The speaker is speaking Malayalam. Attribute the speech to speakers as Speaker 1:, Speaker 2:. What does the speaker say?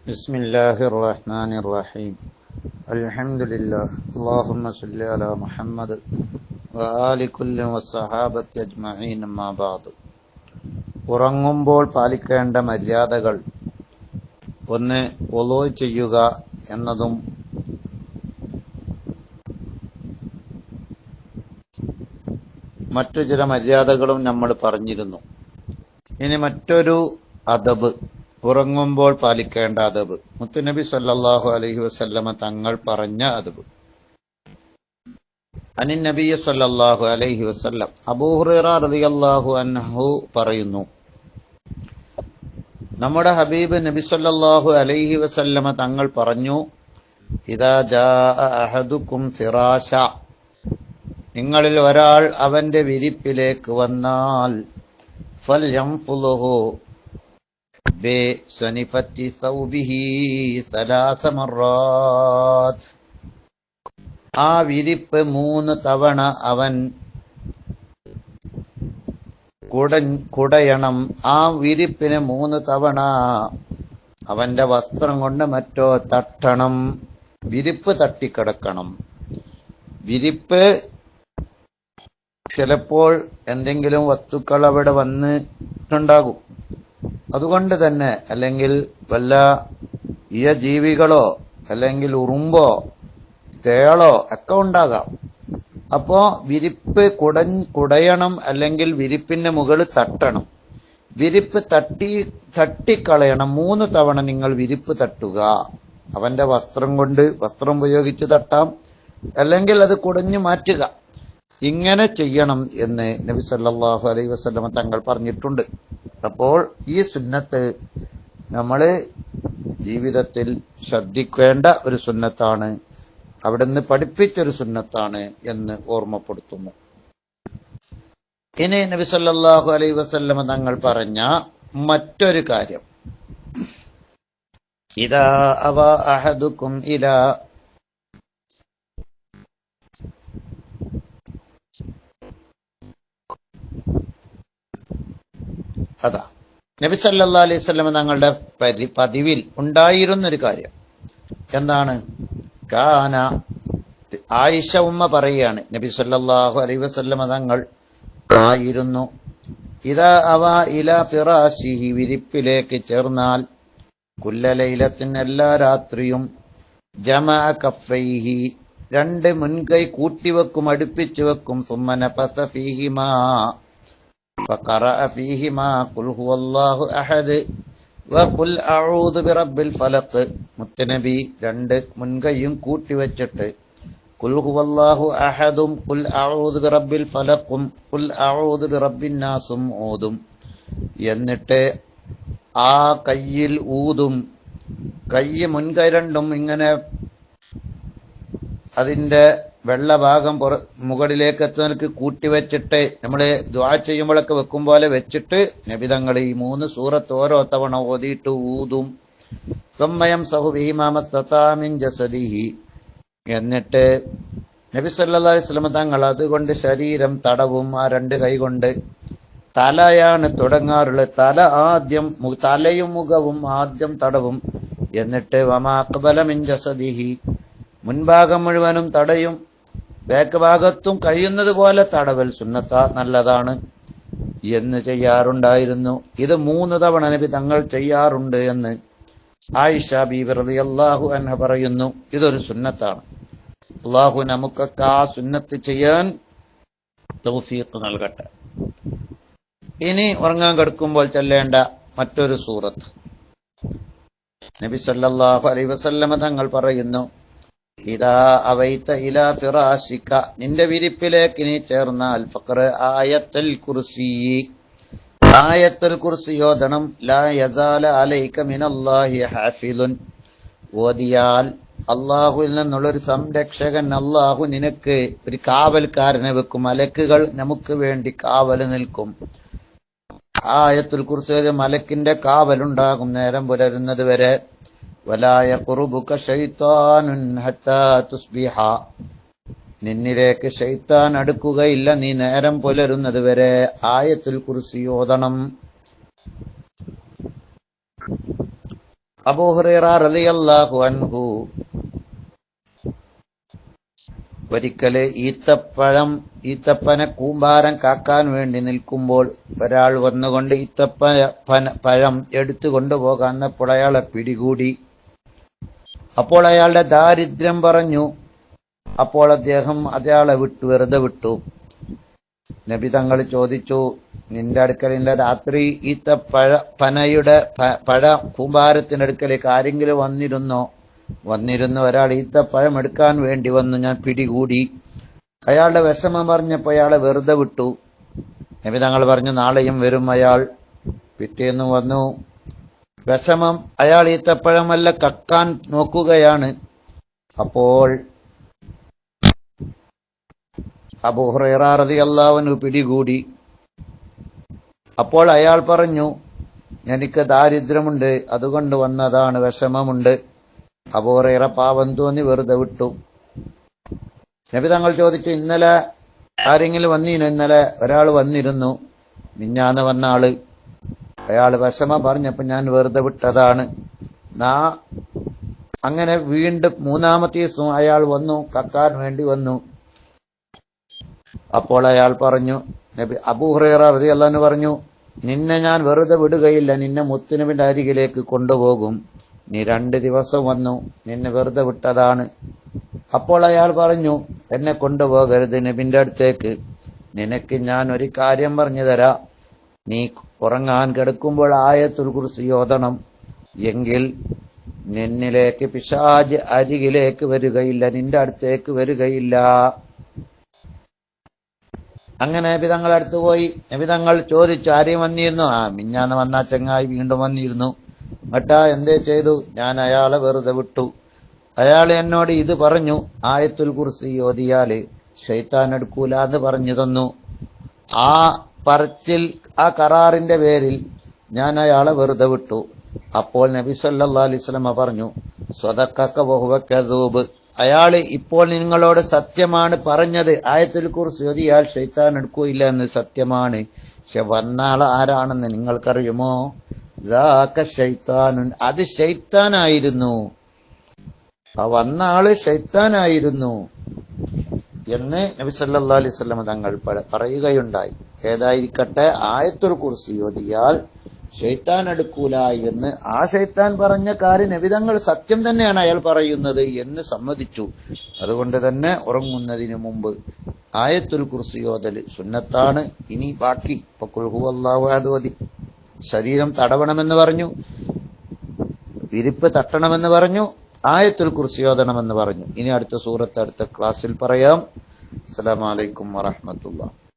Speaker 1: بسم الله الرحمن الرحيم الحمد لله اللهم صل على محمد وآل كل والصحابة أجمعين ما بعد ഉറങ്ങുമ്പോൾ പാലിക്കേണ്ട മര്യാദകൾ ഒന്ന് ഒലോ ചെയ്യുക എന്നതും മറ്റു ചില മര്യാദകളും നമ്മൾ പറഞ്ഞിരുന്നു ഇനി മറ്റൊരു അദബ് ഉറങ്ങുമ്പോൾ പാലിക്കേണ്ട അതബ്. മുത്തുനബി സല്ലാഹു അലഹി വസല്ലമ തങ്ങൾ പറഞ്ഞ അതബ്. അനിൻ നബി സല്ലാഹു അലൈഹി വസല്ലം അബൂ ഹുറൈറ റളിയല്ലാഹു അൻഹു പറയുന്നു നമ്മുടെ ഹബീബ് നബി സല്ലാഹു അലൈഹി വസല്ലമ തങ്ങൾ പറഞ്ഞു സിറാശ അഹദുക്കും ഫിറാശ നിങ്ങളിൽ ഒരാൾ അവന്റെ വിരിപ്പിലേക്ക് വന്നാൽ بسنفة ثوبه ثلاث مرات ആ വിരിപ്പ് മൂന്ന് തവണ അവൻ കുട കുടയണം ആ വിരിപ്പിന് മൂന്ന് തവണ അവന്റെ വസ്ത്രം കൊണ്ട് മറ്റോ തട്ടണം വിരിപ്പ് തട്ടിക്കിടക്കണം വിരിപ്പ് ചിലപ്പോൾ എന്തെങ്കിലും വസ്തുക്കൾ അവിടെ വന്നിട്ടുണ്ടാകും അതുകൊണ്ട് തന്നെ അല്ലെങ്കിൽ വല്ല ഇയ ജീവികളോ അല്ലെങ്കിൽ ഉറുമ്പോ തേളോ ഒക്കെ ഉണ്ടാകാം. അപ്പോ വിരിപ്പ് കുട കുടയണം അല്ലെങ്കിൽ വിരിപ്പിന്റെ മുകളിൽ തട്ടണം. വിരിപ്പ് തട്ടി തട്ടിക്കളയണം. മൂന്ന് തവണ നിങ്ങൾ വിരിപ്പ് തട്ടുക. അവന്റെ വസ്ത്രം കൊണ്ട് വസ്ത്രം ഉപയോഗിച്ച് തട്ടാം. അല്ലെങ്കിൽ അത് കുടഞ്ഞു മാറ്റുക. ഇങ്ങനെ ചെയ്യണം എന്ന് നബി സല്ലാഹു അലൈ വസ്ലമ തങ്ങൾ പറഞ്ഞിട്ടുണ്ട്. അപ്പോൾ ഈ സുന്നത്ത് നമ്മൾ ജീവിതത്തിൽ ശ്രദ്ധിക്കേണ്ട ഒരു സുന്നത്താണ് അവിടുന്ന് പഠിപ്പിച്ചൊരു സുന്നത്താണ് എന്ന് ഓർമ്മപ്പെടുത്തുന്നു. ഇനി നബി സല്ലല്ലാഹു അലൈഹി വസല്ലമ തങ്ങൾ പറഞ്ഞ മറ്റൊരു കാര്യം. ഇതാ അവ അഹദുക്കും ഇലാ അതാ. നബി സല്ലാ അലൈഹി സ്വലം തങ്ങളുടെ പരി പതിവിൽ ഉണ്ടായിരുന്നൊരു കാര്യം. എന്താണ്? കാന ആയിഷ ഉമ്മ പറയുകയാണ് നബി സല്ലാഹു അലൈഹി വസല്ലമ തങ്ങൾ ആയിരുന്നു. ഇതാ അവ ഇല ഫിറാശിഹി വിരിപ്പിലേക്ക് ചേർന്നാൽ കുല്ലലൈലത്തിന് എല്ലാ രാത്രിയും ജമ കഫൈഹി രണ്ട് മുൻകൈ കൂട്ടിവെക്കും അടുപ്പിച്ചു വെക്കും സുമ്മന ഫീഹിമാ. فقرأ فيهما قل هو الله أحد وقل أعوذ برب الفلق മുത്തനബി രണ്ട് മുൻകൈയും കൂട്ടിവെച്ചിട്ട് കുൽ ഹുവല്ലാഹു അഹദും കുൽ അഊദു ബിറബ്ബിൽ ഫലഖും കുൽ അഊദു ബിറബ്ബിൻ നാസും ഓതും എന്നിട്ട് ആ കയ്യിൽ ഊതും കൈ മുൻകൈ രണ്ടും ഇങ്ങനെ അതിന്റെ വെള്ള ഭാഗം പുറ മുകളിലേക്ക് എത്തുന്നവർക്ക് കൂട്ടിവെച്ചിട്ട് നമ്മൾ ദ്വാ ചെയ്യുമ്പോഴൊക്കെ വെക്കും പോലെ വെച്ചിട്ട് നബിതങ്ങൾ ഈ മൂന്ന് സൂറത്ത് ഓരോ തവണ ഓതിയിട്ട് ഊതും. സമ്മയം സഹുബിഹിമാമസ്തമിൻ ജസദിഹി. എന്നിട്ട് നബി സല്ലി വസ്ലമ തങ്ങൾ അതുകൊണ്ട് ശരീരം തടവും ആ രണ്ട് കൈ കൊണ്ട്. തലയാണ് തുടങ്ങാറുള്ളത്. തല ആദ്യം തലയും മുഖവും ആദ്യം തടവും. എന്നിട്ട് വമാക്ബലമിൻ ജസദിഹി. മുൻഭാഗം മുഴുവനും തടയും. ബാക്ക് ഭാഗത്തും കഴിയുന്നത് പോലെ തടവൽ സുന്നത്ത നല്ലതാണ് എന്ന് ചെയ്യാറുണ്ടായിരുന്നു. ഇത് മൂന്ന് തവണ നബി തങ്ങൾ ചെയ്യാറുണ്ട് എന്ന് ആയിഷ ബീബി റളിയല്ലാഹു അൻഹ പറയുന്നു. ഇതൊരു സുന്നത്താണ്. അള്ളാഹു നമുക്കൊക്കെ ആ സുന്നത്ത് ചെയ്യാൻ തൗഫീഖ് നൽകട്ടെ. ഇനി ഉറങ്ങാൻ കിടക്കുമ്പോൾ ചെല്ലേണ്ട മറ്റൊരു സൂറത്ത്. നബി സല്ലല്ലാഹു അലൈഹി വസല്ലമ തങ്ങൾ പറയുന്നു ഇതാ അവൈത്ത ഇല ഫിറാശിക്ക നിന്റെ വിരിപ്പിലേക്ക് നീ ചേർന്നാൽ ഫക്ർ ആയത്തൽ കുർസി. ആയത്തൽ കുർസി യോധനം ലാ യസാല അലൈക മിനല്ലാഹി ഹാഫിലുൻ ഓതിയാൽ അള്ളാഹുവിൽ നിന്നുള്ളൊരു സംരക്ഷകൻ അള്ളാഹു നിനക്ക് ഒരു കാവൽക്കാരനെ വെക്കും. മലക്കുകൾ നമുക്ക് വേണ്ടി കാവൽ നിൽക്കും. ആയത്തുൽ കുർസി മലക്കിന്റെ കാവലുണ്ടാകും നേരം പുലരുന്നത് വരെ. വലായ يقربك شيطان ഹത്താ തുസ്ബിഹ. നിന്നിലേക്ക് ഷെയ്ത്താൻ അടുക്കുകയില്ല നീ നേരം പുലരുന്നത് വരെ ആയത്തുൽ കുറിച്ച് ഓതണം. അബൂഹുറൈറ റളിയല്ലാഹു അൻഹു ഒരിക്കൽ ഈത്തപ്പഴം ഈത്തപ്പന കൂമ്പാരം കാക്കാൻ വേണ്ടി നിൽക്കുമ്പോൾ ഒരാൾ വന്നുകൊണ്ട് ഈത്തപ്പ പഴം എടുത്തു കൊണ്ടുപോകാന്നപ്പോൾ അയാളെ പിടികൂടി. അപ്പോൾ അയാളുടെ ദാരിദ്ര്യം പറഞ്ഞു. അപ്പോൾ അദ്ദേഹം അയാളെ വിട്ടു വെറുതെ വിട്ടു. നബി തങ്ങൾ ചോദിച്ചു നിന്റെ അടുക്കലിന്റെ രാത്രി ഈത്ത പഴ പനയുടെ പഴ കൂമ്പാരത്തിന്റെ അടുക്കലേക്ക് ആരെങ്കിലും വന്നിരുന്നോ? വന്നിരുന്ന ഒരാൾ ഈത്തപ്പഴം എടുക്കാൻ വേണ്ടി വന്നു ഞാൻ പിടികൂടി. അയാളുടെ വിഷമം പറഞ്ഞപ്പോൾ അയാളെ വെറുതെ വിട്ടു. നബി തങ്ങൾ പറഞ്ഞു നാളെയും വരും അയാൾ. പിറ്റേന്ന് വന്നു. വിഷമം അയാൾ ഈത്തപ്പഴമല്ല കക്കാൻ നോക്കുകയാണ്. അപ്പോൾ അബുഹുറേറാറതി അള്ളാവന് പിടികൂടി. അപ്പോൾ അയാൾ പറഞ്ഞു എനിക്ക് ദാരിദ്ര്യമുണ്ട് അതുകൊണ്ട് വന്നതാണ് വിഷമമുണ്ട്. അബുഹുറേറ പാവം തോന്നി വെറുതെ വിട്ടു. നബി തങ്ങൾ ചോദിച്ചു ഇന്നലെ ആരെങ്കിലും വന്നിരുന്നു ഇന്നലെ ഒരാൾ വന്നിരുന്നു. മിഞ്ഞാന്ന് വന്ന ആൾ. അയാൾ വിഷമ പറഞ്ഞപ്പോ ഞാൻ വെറുതെ വിട്ടതാണ്. നാ അങ്ങനെ വീണ്ടും മൂന്നാമത്തെ ദിവസം അയാൾ വന്നു കക്കാൻ വേണ്ടി വന്നു. അപ്പോൾ അയാൾ പറഞ്ഞു നബി അബൂഹുറൈറ അൻഹു പറഞ്ഞു നിന്നെ ഞാൻ വെറുതെ വിടുകയില്ല നിന്നെ മുത്തുനബിന്റെ അരികിലേക്ക് കൊണ്ടുപോകും. നീ രണ്ട് ദിവസം വന്നു നിന്നെ വെറുതെ വിട്ടതാണ്. അപ്പോൾ അയാൾ പറഞ്ഞു എന്നെ കൊണ്ടുപോകരുത് നബിന്റെ അടുത്തേക്ക്. നിനക്ക് ഞാൻ ഒരു കാര്യം പറഞ്ഞു തരാം. നീ ഉറങ്ങാൻ കിടക്കുമ്പോൾ ആയത്തുൽ കുറിച്ച് യോധണം എങ്കിൽ നിന്നിലേക്ക് പിശാജ് അരികിലേക്ക് വരികയില്ല നിന്റെ അടുത്തേക്ക് വരികയില്ല. അങ്ങനെ നബിതങ്ങൾ അടുത്ത് പോയി. നബിതങ്ങൾ ചോദിച്ചു ആരെയും വന്നിരുന്നു? ആ മിഞ്ഞാന്ന് വന്ന ചങ്ങായി വീണ്ടും വന്നിരുന്നു. എന്നിട്ടാ എന്തേ ചെയ്തു? ഞാൻ അയാളെ വെറുതെ വിട്ടു. അയാൾ എന്നോട് ഇത് പറഞ്ഞു. ആയത്തുൽ കുർസി ഓതിയാൽ ഷെയ്ത്താൻ എടുക്കൂല എന്ന് പറഞ്ഞു തന്നു. ആ പറച്ചിൽ ആ കരാറിന്റെ പേരിൽ ഞാൻ അയാളെ വെറുതെ വിട്ടു. അപ്പോൾ നബി സല്ലാ അലിസ്ലമ പറഞ്ഞു സ്വതക്കക്ക ബഹുവക്കൂബ് അയാൾ ഇപ്പോൾ നിങ്ങളോട് സത്യമാണ് പറഞ്ഞത്. ആയത്തുൽ കുറിച്ച് ഓതിയാൽ ഷെയ്ത്താൻ എടുക്കൂല എന്ന് സത്യമാണ്. പക്ഷെ വന്നാൾ ആരാണെന്ന് നിങ്ങൾക്കറിയുമോ? ഇതാക്ക ഷെയ്ത്താനുൻ അത് ഷെയ്ത്താനായിരുന്നു ആ വന്ന ആൾ ഷെയ്ത്താനായിരുന്നു എന്ന് നബി സല്ലാ അലൈഹി വസല്ലം തങ്ങൾ പറയുകയുണ്ടായി. ഏതായിരിക്കട്ടെ? ആയത്തൊരു കുറിച്ച് ഓതിയാൽ ഷെയ്ത്താൻ എടുക്കൂല എന്ന് ആ ഷെയ്ത്താൻ പറഞ്ഞ കാര്യം നബിതങ്ങൾ സത്യം തന്നെയാണ് അയാൾ പറയുന്നത് എന്ന് സമ്മതിച്ചു. അതുകൊണ്ട് തന്നെ ഉറങ്ങുന്നതിന് മുമ്പ് ആയത്തുൽ കുറിച്ച് ഓതൽ സുന്നത്താണ്. ഇനി ബാക്കി ഇപ്പൊ കുൽഹു ശരീരം തടവണമെന്ന് പറഞ്ഞു വിരിപ്പ് തട്ടണമെന്ന് പറഞ്ഞു ആയത്തുൽ കുറിച്ച് ഓതണമെന്ന് പറഞ്ഞു. ഇനി അടുത്ത സൂറത്ത് അടുത്ത ക്ലാസ്സിൽ പറയാം. അസ്സലാമു അലൈക്കും വറഹ്മത്തുള്ളാഹി.